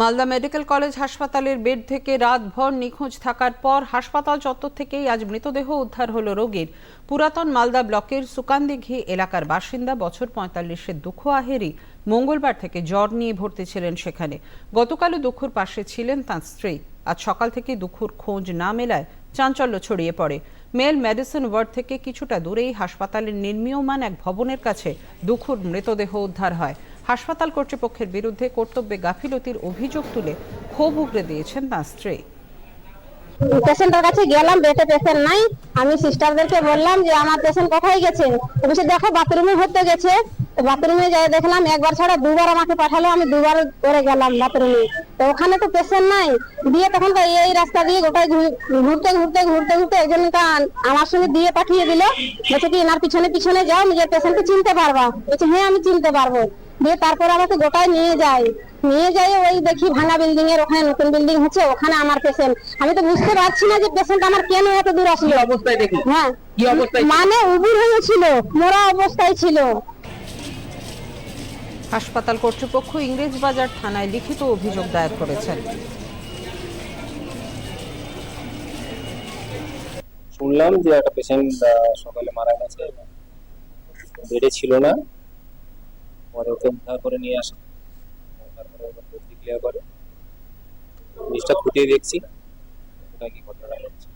Malda medical college হাসপাতালের bed থেকে রাতভর নিখোঁজ থাকার পর হাসপাতাল চত্বর থেকেই আজ মৃতদেহ উদ্ধার হলো রোগীর। পুরাতন মালদা ব্লকের সুকান্দিঘি এলাকার বাসিন্দা বছর পঁয়তাল্লিশের দুঃখ আহেরি মঙ্গলবার থেকে জ্বর নিয়ে ভর্তি ছিলেন সেখানে। গতকালও দুঃখুর পাশে ছিলেন তাঁর স্ত্রী। আজ সকাল থেকে দুঃখুর খোঁজ না মেলায় চাঞ্চল্য ছড়িয়ে পড়ে। মেল মেডিসিন ওয়ার্ড থেকে কিছুটা দূরেই হাসপাতালের নির্মীয়মান এক ভবনের কাছে দুঃখুর মৃতদেহ উদ্ধার হয়। হাসপাতাল কর্তৃপক্ষের বিরুদ্ধে কর্তব্যে গাফিলতির অভিযোগ তুলে ক্ষোভ উগরে দিয়েছেন তাঁর স্ত্রী। পেশেন্টের কাছে গেলাম বেটে পেশেন্ট নাই। আমি সিস্টারদেরকে বললাম যে, আমার পেশেন্ট কোথায় গেছে? বলছে, দেখো, বাথরুমে হতে গেছে। বাথরুমে যাই দেখলাম, একবার ছাড়া দুবার আমাকে পাঠালো, আমি দুবার করে গেলাম বাথরুমে। তো ওখানে তো পেশেন্ট নাই। দিয়ে তখন তো এই রাস্তা দিয়ে গোটাই ঘু- ঘুরতে ঘুরতে ঘুরতে ঘুরতে একজনটা আমার সঙ্গে দিয়ে পাঠিয়ে দিল। বলছে কি, এনার পিছনে পিছনে যাও, নিজের পেশেন্টকে চিনতে পারবা। বলছে হ্যাঁ আমি চিনতে পারব। দিয়ে তারপর আমাকে গোটায় নিয়ে যায়। নিয়ে যাই ওই দেখি ভাঙা বিল্ডিং এর ওখানে নতুন বিল্ডিং হচ্ছে ওখানে আমার পেশেন্ট আমি তো বুঝতে পারছি না যে পেশেন্ট আমার কেন এত দূর আসলো। অবস্থায় দেখি হ্যাঁ। কি মানে উবুর হয়েছিল মোরা অবস্থায় ছিল। হাসপাতাল কর্তৃপক্ষ ইংরেজ বাজার থানায় লিখিত অভিযোগ দায়ের করেছেন। শুনলাম যে একটা পেশেন্ট সকালে মারা গেছে। বেডে ছিল না। পরে ওকে উদ্ধার করে নিয়ে আসা। তারপরে ওকে প্রতিক্রিয়া করে। জিনিসটা খুঁটিয়ে দেখছি। ওটা কি ঘটনা হচ্ছে